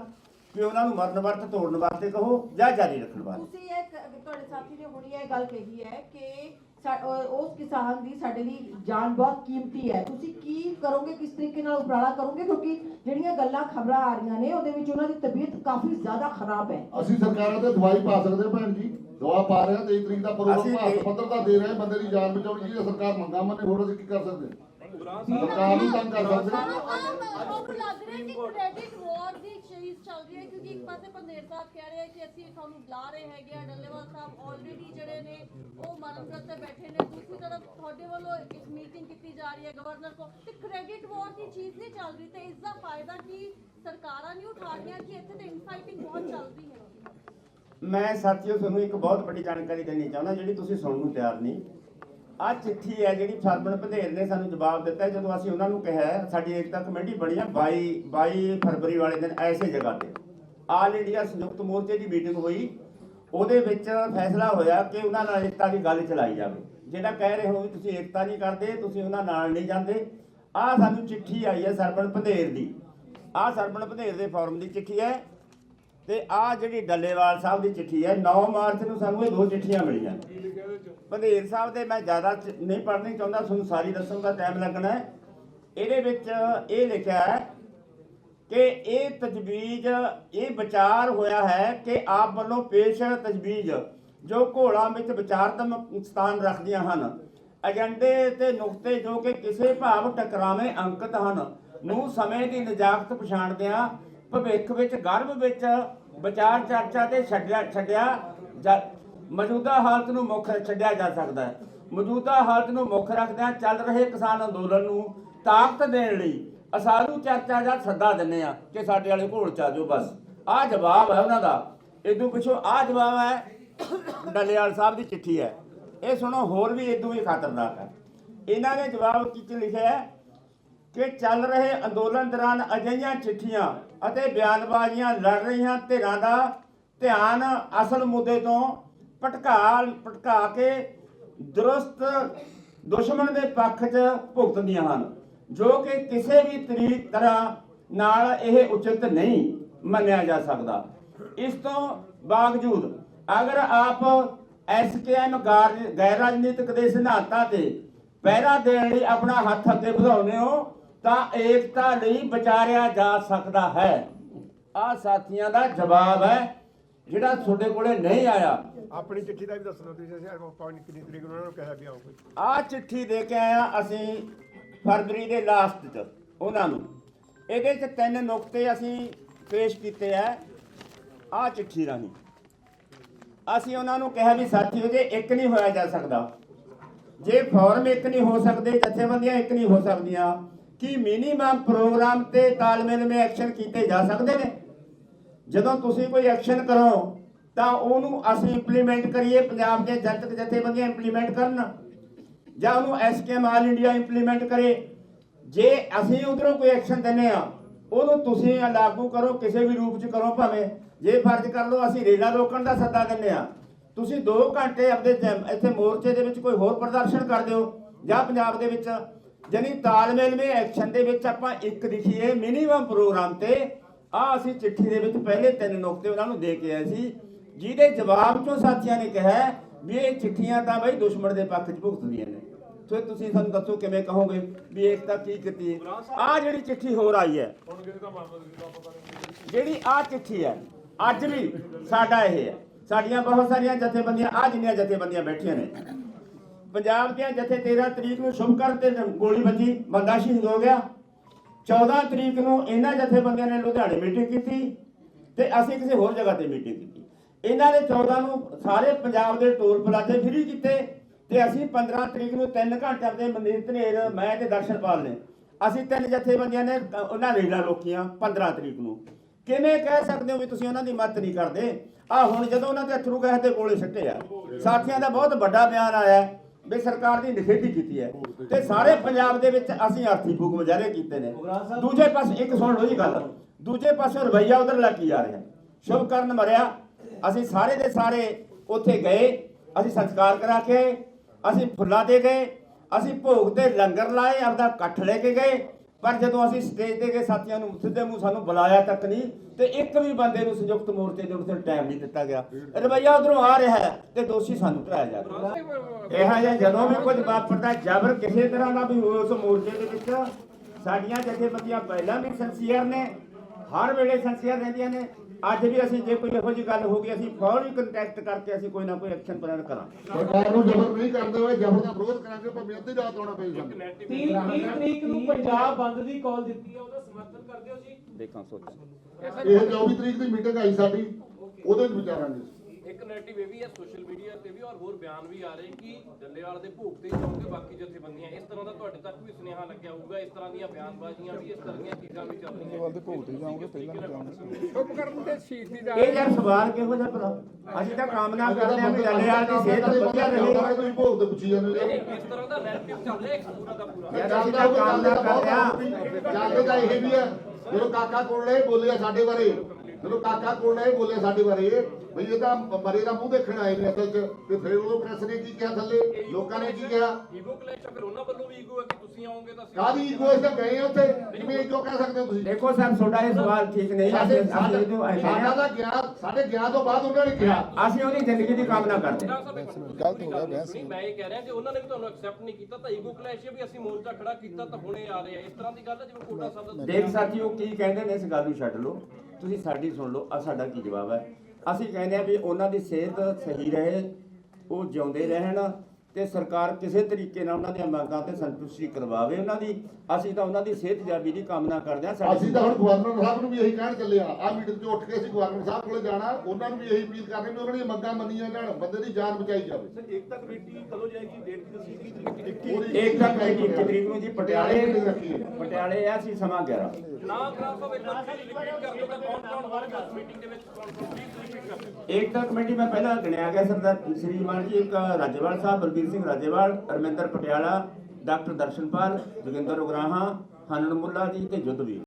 ਵੀ ਉਹਨਾਂ ਨੂੰ ਮਰਨ ਵਰਤ ਤੋੜਨ ਵਾਸਤੇ ਕਹੋ ਜਾਂ ਜਾਰੀ ਰੱਖਣ ਵਾਸਤੇ। ਤੁਸੀਂ ਇਹ ਕ- ਤੁਹਾਡੇ ਸਾਥੀ ਨੇ ਹੁਣੀ ਇਹ ਗੱਲ ਕਹੀ ਹੈ ਕਿ ਉਸ ਕਿਸਾਨ ਦੀ ਸਾਡੇ ਲਈ ਜਾਨ ਬਹੁਤ ਕੀਮਤੀ ਹੈ। ਤੁਸੀਂ ਕੀ ਕਰੋਗੇ ਕਿਸ ਤਰੀਕੇ ਨਾਲ ਉਪਰਾਲਾ ਕਰੋਗੇ? ਕਿਉਂਕਿ ਜਿਹੜੀਆਂ ਗੱਲਾਂ ਖਬਰਾਂ ਆ ਰਹੀਆਂ ਨੇ ਉਹਦੇ ਵਿੱਚ ਉਹਨਾਂ ਦੀ ਤਬੀਅਤ ਕਾਫੀ ਜ਼ਿਆਦਾ ਖਰਾਬ ਹੈ। ਅਸੀਂ ਸਰਕਾਰਾਂ ਤੇ ਦਵਾਈ ਪਾ ਸਕਦੇ ਭੈਣ ਜੀ। ਦਵਾ ਪਾ ਰਹੇ ਹਾਂ 23 ਤਰੀਕ ਦਾ ਪ੍ਰੋਗਰਾਮ ਅਸੀਂ ਭਾਰਤ ਪੱਧਰ ਦਾ ਦੇ ਰਹੇ ਬੰਦੇ ਦੀ ਜਾਨ ਬਚਾਉਣੀ ਜੀ ਸਰਕਾਰ ਮੰਗਾ ਮੰਨੇ ਹੋਰ ਅਸੀਂ ਕੀ ਕਰ ਸਕਦੇ ਹਾਂ? ਸਰਕਾਰ ਨੂੰ ਤੰਗ ਕਰ ਸਕਦੇ ਹਾਂ। ਆਪ ਲੱਗ ਰਿਹਾ ਕਿ ਕ੍ਰੈਡਿਟ ਵਾਰ ਦੀ ਚੀਜ਼ ਚੱਲ ਰਹੀ ਹੈ ਕਿਉਂਕਿ ਇੱਕ ਪਾਸੇ ਪੰਦੇਰ ਸਾਹਿਬ ਕਹਿ ਰਹੇ ਆ ਕਿ ਅਸੀਂ ਤੁਹਾਨੂੰ ਬੁਲਾ ਰਹੇ ਹੈਗੇ ਆ ਡੱਲੇਵਾਲ ਸਾਹਿਬ ਆਲਰੇਡੀ ਜਿਹੜੇ ਨੇ ਉਹ ਮਰਨ ਵਰਤ ਤੇ ਬੈਠੇ ਨੇ ਦੂਸਰੀ ਤਰਫ ਤੁਹਾਡੇ ਵੱਲੋਂ ਇੱਕ ਮੀਟਿੰਗ ਕੀਤੀ ਜਾ ਰਹੀ ਹੈ ਗਵਰਨਰ ਕੋਲ ਤੇ ਕ੍ਰੈਡਿਟ ਵਾਰ ਦੀ ਚੀਜ਼ ਨਹੀਂ ਚੱਲ ਰਹੀ ਤੇ ਇਸ ਦਾ ਫਾਇਦਾ ਕੀ ਸਰਕਾਰਾਂ ਨਹੀਂ ਉਠਾ ਰਹੀਆਂ ਕਿ ਇੱਥੇ ਤੇ ਇਨਫਾਈਟਿੰਗ ਬਹੁਤ ਚੱਲ ਰਹੀ ਹੈ ਮੈਂ ਸਾਥੀਓ ਤੁਹਾਨੂੰ ਇੱਕ ਬਹੁਤ ਵੱਡੀ ਜਾਣਕਾਰੀ ਦੇਣੀ ਚਾਹੁੰਦਾ ਜਿਹੜੀ ਤੁਸੀਂ ਸੁਣਨ ਨੂੰ ਤਿਆਰ ਨਹੀਂ ਆ ਚਿੱਠੀ ਹੈ ਜਿਹੜੀ ਸਰਬਣ ਭਦੇਰ ਨੇ ਸਾਨੂੰ ਜਵਾਬ ਦਿੱਤਾ ਜਦੋਂ ਅਸੀਂ ਉਹਨਾਂ ਨੂੰ ਕਿਹਾ, ਸਾਡੀ ਏਕਤਾ ਕਮੇਟੀ ਬਣੀ ਆ 22 22 ਫਰਵਰੀ ਵਾਲੇ ਦਿਨ ਐਸੇ ਜਗ੍ਹਾ ਤੇ। ਆਲ ਇੰਡੀਆ ਸੰਯੁਕਤ ਮੋਰਚੇ ਦੀ ਮੀਟਿੰਗ ਹੋਈ। ਉਹਦੇ ਵਿੱਚ ਫੈਸਲਾ ਹੋਇਆ ਕਿ ਉਹਨਾਂ ਨਾਲ ਏਕਤਾ ਦੀ ਗੱਲ ਚਲਾਈ ਜਾਵੇ। ਜਿਹੜਾ ਕਹਿ ਰਹੇ ਹੋ ਵੀ ਤੁਸੀਂ ਏਕਤਾ ਨਹੀਂ ਕਰਦੇ, ਤੁਸੀਂ ਉਹਨਾਂ ਨਾਲ ਨਹੀਂ ਜਾਂਦੇ। ਆ ਸਾਨੂੰ ਚਿੱਠੀ ਆਈ ਹੈ ਸਰਬਣ ਭਦੇਰ ਦੀ। ਆ ਸਰਬਣ ਭਦੇਰ ਦੇ ਫਾਰਮ ਦੀ ਚਿੱਠੀ ਹੈ। ਤੇ ਆ ਜਿਹੜੀ ਡੱਲੇਵਾਲ ਸਾਹਿਬ ਦੀ ਚਿੱਠੀ ਹੈ 9 ਮਾਰਚ ਨੂੰ ਸਾਨੂੰ ਇਹ ਦੋ ਚਿੱਠੀਆਂ ਮਿਲੀਆਂ। ਪੰਧੇਰ ਸਾਹਿਬ ਦੇ ਮੈਂ ਜ਼ਿਆਦਾ ਨਹੀਂ ਪੜ੍ਹਨੀ ਚਾਹੁੰਦਾ, ਤੁਹਾਨੂੰ ਸਾਰੀ ਦੱਸਣ ਦਾ ਟਾਈਮ ਲੱਗਣਾ ਹੈ। ਇਹਦੇ ਵਿੱਚ ਇਹ ਲਿਖਿਆ ਹੈ ਕਿ ਇਹ ਤਜਵੀਜ਼, ਇਹ ਵਿਚਾਰ ਹੋਇਆ ਹੈ ਕਿ ਆਪ ਵੱਲੋਂ ਪੇਸ਼ ਤਜਵੀਜ਼ ਜੋ ਘੋਲਾਂ ਵਿੱਚ ਵਿਚਾਰਤਮ ਸਥਾਨ ਰੱਖਦੀਆਂ ਹਨ, ਏਜੰਡੇ ਤੇ ਨੁਕਤੇ ਜੋ ਕਿ ਕਿਸੇ ਭਾਵ ਟਕਰਾਵੇਂ ਅੰਕਿਤ ਹਨ, ਨੂੰ ਸਮੇਂ ਦੀ ਨਜਾਕਤ ਪਛਾਣਦਿਆਂ ਭਵਿੱਖ ਵਿੱਚ, ਗਰਭ ਵਿੱਚ ਵਿਚਾਰ ਚਰਚਾ ਤੇ ਛੱਡਿਆ ਛੱਡਿਆ ਮੌਜੂਦਾ ਹਾਲਤ ਨੂੰ ਮੁੱਖ ਛੱਡਿਆ ਜਾ ਸਕਦਾ ਹੈ। ਮੌਜੂਦਾ ਹਾਲਤ ਨੂੰ ਮੁੱਖ ਰੱਖਦਿਆਂ ਚੱਲ ਰਹੇ ਕਿਸਾਨ ਅੰਦੋਲਨ ਨੂੰ ਤਾਕਤ ਦੇਣ ਲਈ ਅਸਾਰੂ ਚਰਚਾ ਦਾ ਸੱਦਾ ਦਿੰਨੇ ਆ ਕਿ ਸਾਡੇ ਵਾਲੇ ਘੋਲ ਚ ਆ ਜਾਓ ਬਸ। ਆਹ ਜਵਾਬ ਹੈ ਉਹਨਾਂ ਦਾ। ਇਦੋਂ ਪਿੱਛੋਂ ਆਹ ਜਵਾਬ ਹੈ, ਡੱਲੇਵਾਲ ਸਾਹਿਬ ਦੀ ਚਿੱਠੀ ਹੈ। ਇਹ ਸੁਣੋ, ਹੋਰ ਵੀ ਇਦੋਂ ਵੀ ਖਤਰਨਾਕ ਹੈ। ਇਹਨਾਂ ਨੇ ਜਵਾਬ ਕੀ ਚ ਲਿਖਿਆ ਹੈ ਕਿ ਚੱਲ ਰਹੇ ਅੰਦੋਲਨ ਦੌਰਾਨ ਅਜਿਹੀਆਂ ਚਿੱਠੀਆਂ ਅਤੇ ਬਿਆਨਬਾਜ਼ੀਆਂ ਲੜ ਰਹੀਆਂ ਧਿਰਾਂ ਦਾ ਧਿਆਨ ਅਸਲ ਮੁੱਦੇ ਤੋਂ ਭਟਕਾ ਭਟਕਾ ਕੇ ਦਰੁਸਤ ਦੁਸ਼ਮਣ ਦੇ ਪੱਖ 'ਚ ਭੁਗਤਦੀਆਂ ਹਨ, ਜੋ ਕਿ ਕਿਸੇ ਵੀ ਤਰੀਕ ਤਰ੍ਹਾਂ ਨਾਲ ਇਹ ਉਚਿਤ ਨਹੀਂ ਮੰਨਿਆ ਜਾ ਸਕਦਾ। ਇਸ ਤੋਂ ਬਾਵਜੂਦ ਅਗਰ ਆਪ ਐਸਕੇਐਮ ਗੈਰ ਰਾਜਨੀਤਿਕ ਦੇ ਸਿਧਾਂਤਾਂ ਤੇ ਪਹਿਰਾ ਦੇਣ ਲਈ ਆਪਣਾ ਹੱਥ ਅੱਗੇ ਵਧਾਉਂਦੇ ਹੋ ਤਾਂ ਏਕਤਾ ਲਈ ਵਿਚਾਰਿਆ ਜਾ ਸਕਦਾ ਹੈ। ਆ ਸਾਥੀਆਂ ਦਾ ਜਵਾਬ ਹੈ ਜਿਹੜਾ ਤੁਹਾਡੇ ਕੋਲੇ ਨਹੀਂ ਆਇਆ। ਆਪਣੀ ਚਿੱਠੀ ਦਾ ਵੀ ਦੱਸਣਾ ਤੁਸੀਂ ਅਸੀਂ ਪੌਣੀ ਕਿੰਨੀ ਤਰੀਕ ਨੂੰ ਉਹਨਾਂ ਨੂੰ ਕਿਹਾ ਵੀ ਆਓ ਆ ਚਿੱਠੀ ਦੇ ਕੇ ਆਇਆ ਅਸੀਂ ਫਰਵਰੀ ਦੇ ਲਾਸਟ 'ਚ ਉਹਨਾਂ ਨੂੰ। ਇਹਦੇ 'ਚ ਤਿੰਨ ਨੁਕਤੇ ਅਸੀਂ ਪੇਸ਼ ਕੀਤੇ ਆ ਆ ਚਿੱਠੀ ਰਾਹੀਂ। ਅਸੀਂ ਉਹਨਾਂ ਨੂੰ ਕਿਹਾ ਵੀ ਸਾਥੀਓ ਜੇ ਇੱਕ ਨਹੀਂ ਹੋਇਆ ਜਾ ਸਕਦਾ। ਜੇ ਫੋਰਮ ਇੱਕ ਨਹੀਂ ਹੋ ਸਕਦੇ ਜਥੇਬੰਦੀਆਂ ਇੱਕ ਨਹੀਂ ਹੋ ਸਕਦੀਆਂ। ਕੀ ਮਿਨੀਮਮ ਪ੍ਰੋਗਰਾਮ ਤੇ ਤਾਲਮੇਲ ਮੇ ਐਕਸ਼ਨ ਕੀਤੇ ਜਾ ਸਕਦੇ ਨੇ। ਜਦੋਂ ਤੁਸੀਂ ਕੋਈ ਐਕਸ਼ਨ ਕਰੋ, ਤਾਂ ਉਹਨੂੰ ਅਸੀਂ ਇੰਪਲੀਮੈਂਟ ਕਰੀਏ, ਪੰਜਾਬ ਦੇ ਜਨਤਕ ਜਥੇਬੰਦੀਆਂ ਇੰਪਲੀਮੈਂਟ ਕਰਨ। ਜਾਂ ਉਹਨੂੰ ਐਸਕੇਐਮ ਆਲ ਇੰਡੀਆ ਇੰਪਲੀਮੈਂਟ ਕਰੇ। ਜੇ ਅਸੀਂ ਉਧਰੋਂ ਕੋਈ ਐਕਸ਼ਨ ਦਿੰਨੇ ਆ ਉਹਨੂੰ ਤੁਸੀਂ ਲਾਗੂ ਕਰੋ, ਕਿਸੇ ਵੀ ਰੂਪ ਚ ਕਰੋ ਭਾਵੇਂ। ਜੇ ਫਰਜ਼ ਕਰ ਲਓ ਅਸੀਂ ਰੇਲਾ ਰੋਕਣ ਦਾ ਸੱਦਾ ਦਿੰਨੇ ਆ ਤੁਸੀਂ 2 ਘੰਟੇ ਆਪਦੇ ਇੱਥੇ ਮੋਰਚੇ ਦੇ ਵਿੱਚ ਕੋਈ ਹੋਰ ਪ੍ਰਦਰਸ਼ਨ ਕਰ ਦਿਓ, ਜਾਂ ਪੰਜਾਬ ਦੇ ਵਿੱਚ ਜਾਨੀ ਤਾਲਮੇਲ ਮੇ ਐਕਸ਼ਨ ਦੇ ਵਿੱਚ ਆਪਾਂ ਇੱਕ ਲਿਖੀਏ ਮਿਨੀਮਮ ਪ੍ਰੋਗਰਾਮ ਤੇ। ਆ ਅਸੀਂ ਚਿੱਠੀ ਦੇ ਵਿੱਚ ਪਹਿਲੇ ਤਿੰਨ ਨੁਕਤੇ ਉਹਨਾਂ ਨੂੰ ਦੇ ਕੇ ਆਏ ਸੀ। ਜਿਹਦੇ ਜਵਾਬ ਚੋਂ ਸਾਥੀਆਂ ਨੇ ਕਿਹਾ ਵੀ ਇਹ ਚਿੱਠੀਆਂ ਤਾਂ ਬਈ ਦੁਸ਼ਮਣ ਦੇ ਪੱਖ 'ਚ ਭੁਗਤਦੀਆਂ ਨੇ। ਸੋ ਤੁਸੀਂ ਸਾਨੂੰ ਦੱਸੋ ਕਿਵੇਂ ਕਹੋਗੇ ਵੀ ਏਕਤਾ ਕੀ ਕੀਤੀ ਆ ਜਿਹੜੀ ਚਿੱਠੀ ਹੋਰ ਆਈ ਹੈ। ਜਿਹੜੀ ਆ ਚਿੱਠੀ ਹੈ, ਅੱਜ ਵੀ ਸਾਡਾ ਇਹ ਹੈ। ਸਾਡੀਆਂ ਬਹੁਤ ਸਾਰੀਆਂ ਜਥੇਬੰਦੀਆਂ ਆ ਜਿੰਨੀਆਂ ਜਥੇਬੰਦੀਆਂ ਬੈਠੀਆਂ ਨੇ। ਪੰਜਾਬ ਦੀਆਂ ਜਥੇ 13 ਤਰੀਕ ਨੂੰ ਸ਼ੁਭਕਰ ਤੇ ਗੋਲੀ ਵੱਜੀ, ਬੰਦਾ ਸ਼ਹੀਦ ਹੋ ਗਿਆ। 14 ਤਰੀਕ ਨੂੰ ਇਹਨਾਂ ਜਥੇਬੰਦੀਆਂ ਨੇ ਲੁਧਿਆਣੇ ਮੀਟਿੰਗ ਕੀਤੀ ਤੇ ਅਸੀਂ ਕਿਸੇ ਹੋਰ ਜਗ੍ਹਾ ਤੇ ਮੀਟਿੰਗ ਕੀਤੀ। ਇਹਨਾਂ ਨੇ 14 ਨੂੰ ਸਾਰੇ ਪੰਜਾਬ ਦੇ ਟੋਲ ਪਲਾਜ਼ੇ ਫ੍ਰੀ ਕੀਤੇ ਤੇ ਅਸੀਂ 15 ਤਰੀਕ ਨੂੰ 3 ਘੰਟਿਆਂ ਦੇ ਮਨਦੀਪ ਧਨੇਰ, ਮੈਂ ਤੇ ਦਰਸ਼ਨਪਾਲ ਨੇ, ਅਸੀਂ ਤਿੰਨ ਜਥੇਬੰਦੀਆਂ ਨੇ ਉਹਨਾਂ ਰੇਲਾਂ ਰੋਕੀਆਂ 15 ਤਰੀਕ ਨੂੰ। ਕਿਵੇਂ ਕਹਿ ਸਕਦੇ ਹੋ ਵੀ ਤੁਸੀਂ ਉਹਨਾਂ ਦੀ ਮਦਦ ਨਹੀਂ ਕਰਦੇ? ਆ ਹੁਣ ਜਦੋਂ ਉਹਨਾਂ ਦੇ ਅਥਰੂ ਗੈਸ ਦੇ ਗੋਲੇ ਛੱਟੇ ਆ, ਸਾਥੀਆਂ ਦਾ ਬਹੁਤ ਵੱਡਾ ਬਿਆਨ ਆਇਆ। ਵੀ ਸਰਕਾਰ ਦੀ ਨਿਖੇਧੀ ਕੀਤੀ ਹੈ। ਤੇ ਸਾਰੇ ਪੰਜਾਬ ਦੇ ਵਿੱਚ ਅਸੀਂ ਆਰਥੀ ਭੂਕ ਮੁਜ਼ਾਹਰੇ ਕੀਤੇ ਨੇ। ਦੂਜੇ ਪਾਸੇ ਇੱਕ ਸੁਣ ਲਓ ਜੀ ਗੱਲ। ਦੂਜੇ ਪਾਸੇ ਰਵਈਆ ਉਧਰ ਲੱਗ ਕੀ ਆ ਰਿਹਾ। ਸ਼ੁਭ ਕਰਨ ਮਰਿਆ। ਅਸੀਂ ਸਾਰੇ ਦੇ ਸਾਰੇ ਉੱਥੇ ਗਏ। ਅਸੀਂ ਸੰਸਕਾਰ ਕਰਾ ਕੇ ਅਸੀਂ ਫੁੱਲਾਂ ਦੇ ਗਏ। ਅਸੀਂ ਭੋਗ ਤੇ ਲੰਗਰ ਲਾਏ, ਆਪਦਾ ਇਕੱਠ ਲੈ ਕੇ ਗਏ। ਪਰ ਜਦੋਂ ਅਸੀਂ ਸਟੇਜ ਤੇ ਗਏ, ਸਾਥੀਆਂ ਨੂੰ ਸਿੱਧੇ ਮੂੰਹ ਸਾਨੂੰ ਬੁਲਾਇਆ ਤੱਕ ਨਹੀਂ, ਤੇ ਇੱਕ ਵੀ ਬੰਦੇ ਨੂੰ ਸੰਯੁਕਤ ਮੋਰਚੇ ਦੇ ਉੱਤੇ ਟਾਈਮ ਨਹੀਂ ਦਿੱਤਾ ਗਿਆ। ਰਵਈਆ ਉਧਰੋਂ ਆ ਰਿਹਾ ਹੈ ਤੇ ਦੋਸ਼ੀ ਸਾਨੂੰ ਠਹਿਰਾਇਆ ਜਾ ਰਿਹਾ ਇਹ ਜਿਹਾ ਜਦੋਂ ਵੀ ਕੁਝ ਵਾਪਰਦਾ, ਜਬਰ ਕਿਸੇ ਤਰ੍ਹਾਂ ਦਾ ਵੀ ਉਸ ਮੋਰਚੇ ਦੇ ਵਿੱਚ, ਸਾਡੀਆਂ ਜਥੇਬੰਦੀਆਂ ਪਹਿਲਾਂ ਵੀ ਸੰਸੀਅਰ ਨੇ, ਹਰ ਵੇਲੇ ਸੰਸੀਅਰ ਰਹਿੰਦੀਆਂ ਨੇ ਅੱਜ ਵੀ ਅਸੀਂ ਜੇ ਕੋਈ ਇਹੋ ਜਿਹੀ ਗੱਲ ਹੋ ਗਈ ਅਸੀਂ ਫੌਰੀ ਕੰਟੈਕਟ ਕਰਕੇ ਅਸੀਂ ਕੋਈ ਨਾ ਕੋਈ ਐਕਸ਼ਨ ਪਲਾਨ ਕਰਾਂਗੇ। ਸਰਕਾਰ ਨੂੰ ਜ਼ਬਰ ਨਹੀਂ ਕਰਦੇ ਹੋਏ ਜ਼ਬਰ ਦਾ ਵਿਰੋਧ ਕਰਾਂਗੇ ਭਾਵੇਂ ਅੱਧੀ ਰਾਤ ਆਉਣਾ ਪਏ ਸਾਨੂੰ 30 30 ਤਰੀਕ ਨੂੰ ਪੰਜਾਬ ਬੰਦ ਦੀ ਕਾਲ ਦਿੱਤੀ ਹੈ ਉਹਦਾ ਸਮਰਥਨ ਕਰਦੇ ਹੋ ਜੀ? ਦੇਖਾਂ ਸੋਚਾਂ। ਇਹ 24 ਤਰੀਕ ਦੀ ਮੀਟਿੰਗ ਆਈ ਸਾਡੀ ਉਹਦੇ ਵਿੱਚ ਵਿਚਾਰਾਂਗੇ। ਇੱਕ ਨੈਰੇਟਿਵ ਇਹ ਵੀ ਹੈ ਸੋਸ਼ਲ ਮੀਡੀਆ ਤੇ ਵੀ ਔਰ ਹੋਰ ਬਿਆਨ ਵੀ ਆ ਰਹੇ ਕਿ ਡੱਲੇਵਾਲ ਦੇ ਭੋਗ ਤੇ ਜਾਓਗੇ ਬਾਕੀ ਜਥੇਬੰਦੀਆਂ। ਇਸ ਤਰ੍ਹਾਂ ਦਾ ਤੁਹਾਡੇ ਤੱਕ ਵੀ ਸੁਨੇਹਾ ਲੱਗਿਆ ਹੋਊਗਾ ਇਸ ਤਰ੍ਹਾਂ ਦੀਆਂ ਬਿਆਨਬਾਜ਼ੀਆਂ ਵੀ ਇਸ ਤਰ੍ਹਾਂ ਦੀਆਂ ਚੀਜ਼ਾਂ ਵੀ ਚੱਲ ਰਹੀਆਂ ਦੇ ਭੋਗ ਤੇ ਜਾਓਗੇ ਪਹਿਲਾਂ ਜਾਓਗੇ ਉਪਕਰਨ ਤੇ ਸ਼ਹੀਦੀ ਦਾ ਇਹ ਯਾਰ ਸਵਾਲ ਕਿਹੋ ਜਿਹਾ ਭਲਾ ਅਸੀਂ ਤਾਂ ਕਾਮਨਾ ਕਰਦੇ ਹਾਂ ਵੀ ਡੱਲੇਵਾਲ ਦੀ ਸਿਹਤ ਵਧੀਆ ਰਹੇ। ਤੁਸੀਂ ਭੋਗ ਤੇ ਪੁੱਛੀ ਜਾਂਦੇ ਹੋ ਇਸ ਤਰ੍ਹਾਂ ਦਾ ਨੈਰੇਟਿਵ ਚੱਲ ਰਿਹਾ ਇੱਕ ਪੂਰਾ ਦਾ ਪੂਰਾ। ਯਾਰ ਅਸੀਂ ਤਾਂ ਕਾਮਨਾ ਕਰਦੇ ਹਾਂ। ਜਾਂਦੇ ਤਾਂ ਇਹ ਵੀ ਹੈ ਜਦੋਂ ਕਾਕਾ ਕੋਲੇ ਬੋਲਿਆ ਸਾਡੇ ਬਾਰੇ। ਜਦੋਂ ਕਾਕਾ ਕੋਲੇ ਬੋਲਿਆ ਸਾਡੇ ਬਾਰੇ। ਬਈ ਇਹ ਤਾਂ ਮਰੇ ਦਾ ਮੂੰਹ ਦੇਖਣ ਆਏ ਨੇ ਅਸਲ 'ਚ ਤੇ ਫਿਰ ਉਦੋਂ ਪ੍ਰੈਸ ਨੇ ਕੀ ਕਿਹਾ ਥੱਲੇ? ਲੋਕਾਂ ਨੇ ਕੀ ਕਿਹਾ? ਈਗੋ ਕਲੈਸ਼ ਆ ਫਿਰ ਉਹਨਾਂ ਵੱਲੋਂ ਵੀ ਈਗੋ ਹੈ ਕਿ ਤੁਸੀਂ ਆਓਗੇ ਤਾਂ ਅਸੀਂ ਕਾਦੀ ਈਗੋ ਇਸ ਤੇ ਗਏ ਆ ਉੱਥੇ। ਕਿਵੇਂ ਈਗੋ ਕਹਿ ਸਕਦੇ ਹੋ ਤੁਸੀਂ? ਦੇਖੋ ਸਰ ਤੁਹਾਡਾ ਇਹ ਸਵਾਲ ਠੀਕ ਨਹੀਂ ਸਾਡੇ ਅਸੀਂ ਅਸੀਂ ਇਹਨੂੰ ਸਾਡਾ ਐਂ ਸਾਡਾ ਕਹਿੰਦੇ ਤਾਂ ਗਿਆ ਸਾਡੇ ਗਿਆ ਤੋਂ ਬਾਅਦ ਉਹਨਾਂ ਨੇ ਕਿਹਾ। ਹਾਂ, ਅਸੀਂ ਉਹਦੀ ਜ਼ਿੰਦਗੀ ਦੀ ਕਾਮਨਾ ਕਰਦੇ ਹਾਂ। ਗਲਤ ਹੋ ਗਿਆ ਬਹਿਸ ਨਹੀਂ ਮੈਂ ਇਹ ਕਹਿ ਰਿਹਾ ਜੇ ਉਹਨਾਂ ਨੇ ਵੀ ਤੁਹਾਨੂੰ ਐਕਸੈਪਟ ਨਹੀਂ ਕੀਤਾ ਤਾਂ ਈਗੋ ਕਲੈਸ਼ ਹੈ ਵੀ ਅਸੀਂ ਮੋਰਚਾ ਖੜਾ ਕੀਤਾ ਤਾਂ ਹੁਣੇ ਆ ਰਹੇ ਆ। ਇਸ ਤਰ੍ਹਾਂ ਦੀ ਗੱਲ ਹੈ ਜਿਵੇਂ ਕੋਟਾ ਸਾਹਿਬ ਦਾ ਦੇਖ ਸਾਥੀਓ ਕੀ ਕਹਿੰਦੇ ਨੇ ਇਸ ਗੱਲ ਨੂੰ ਛੱਡ ਲਓ। ਤੁਸੀਂ ਸਾਡੀ ਸੁਣ ਲਓ ਆ ਸਾਡਾ ਕੀ ਜਵਾਬ ਹੈ? ਅਸੀਂ ਕਹਿੰਦੇ ਆ ਵੀ ਉਹਨਾਂ ਦੀ ਸਿਹਤ ਸਹੀ ਰਹੇ ਉਹ ਜਿਉਂਦੇ ਰਹਿਣ। ਤੇ ਸਰਕਾਰ ਕਿਸੇ ਤਰੀਕੇ ਨਾਲ ਉਹਨਾਂ ਦੀਆਂ ਮੰਗਾਂ ਤੇ ਸੰਤੁਸ਼ਟੀ ਕਰਵਾਵੇ ਉਹਨਾਂ ਦੀ। ਅਸੀਂ ਤਾਂ ਉਹਨਾਂ ਦੀ ਸਿਹਤ ਜਾਬੀ ਦੀ ਕਾਮਨਾ ਕਰਦੇ ਹਾਂ ਅਸੀਂ ਤਾਂ ਹੁਣ ਗਵਰਨਰ ਸਾਹਿਬ ਨੂੰ ਵੀ ਇਹੀ ਕਹਿਣ ਚੱਲੇ ਆ ਆ ਮੀਟਿੰਗ 'ਚ ਉੱਠ ਕੇ ਅਸੀਂ ਗਵਰਨਰ ਸਾਹਿਬ ਕੋਲੇ ਜਾਣਾ ਉਹਨਾਂ ਨੂੰ ਵੀ ਇਹੀ ਅਪੀਲ ਕਰਨੀ ਵੀ ਉਹਨਾਂ ਦੀਆਂ ਮੰਗਾਂ ਮੰਨੀਆਂ ਜਾਣ ਬੰਦੇ ਦੀ ਜਾਨ ਬਚਾਈ ਜਾਵੇ। ਏਕਤਾ ਕਮੇਟੀ ਕਦੋਂ ਜਾਏਗੀ? ਡੇਟ ਦੀ ਦੱਸੀ? ਇੱਕ ਤਾਂ ਕਮੇਟੀ 1 ਤਰੀਕ ਨੂੰ ਜੀ ਪਟਿਆਲੇ। ਪਟਿਆਲੇ ਆ ਅਸੀਂ ਸਮਾਂ 11 ਨਾ ਗ੍ਰਾਫ ਹੋਵੇ ਤਾਂ ਰਿਪੀਟ ਕਰ ਦਿਓ ਤਾਂ ਕੌਣ ਕੌਣ ਹੋਣਗੇ ਉਸ ਮੀਟਿੰਗ ਦੇ ਵਿੱਚ ਕੌਣ ਕੌਣ ਪਲੀਜ਼ ਰਿਪੀਟ ਕਰ ਦਿਓ। ਏਕਤਾ ਕਮੇਟੀ ਮੈਂ ਪਹਿਲਾਂ ਗਿਣਿਆ ਗਿਆ ਸਰਦਾਰ ਸ਼੍ਰੀਮਾਨ ਜੀ ਇੱਕ ਰਾਜੇਵਾਲ ਸਾਹਿਬ ਬਲਬੀਰ ਸਿੰਘ ਰਾਜੇਵਾਲ ਰਮਿੰਦਰ ਪਟਿਆਲਾ ਡਾਕਟਰ ਦਰਸ਼ਨਪਾਲ ਜੋਗਿੰਦਰ ਉਗਰਾਹਾਂ ਹਨਨ ਮੁੱਲਾ ਜੀ ਤੇ ਜੁੱਧਵੀਰ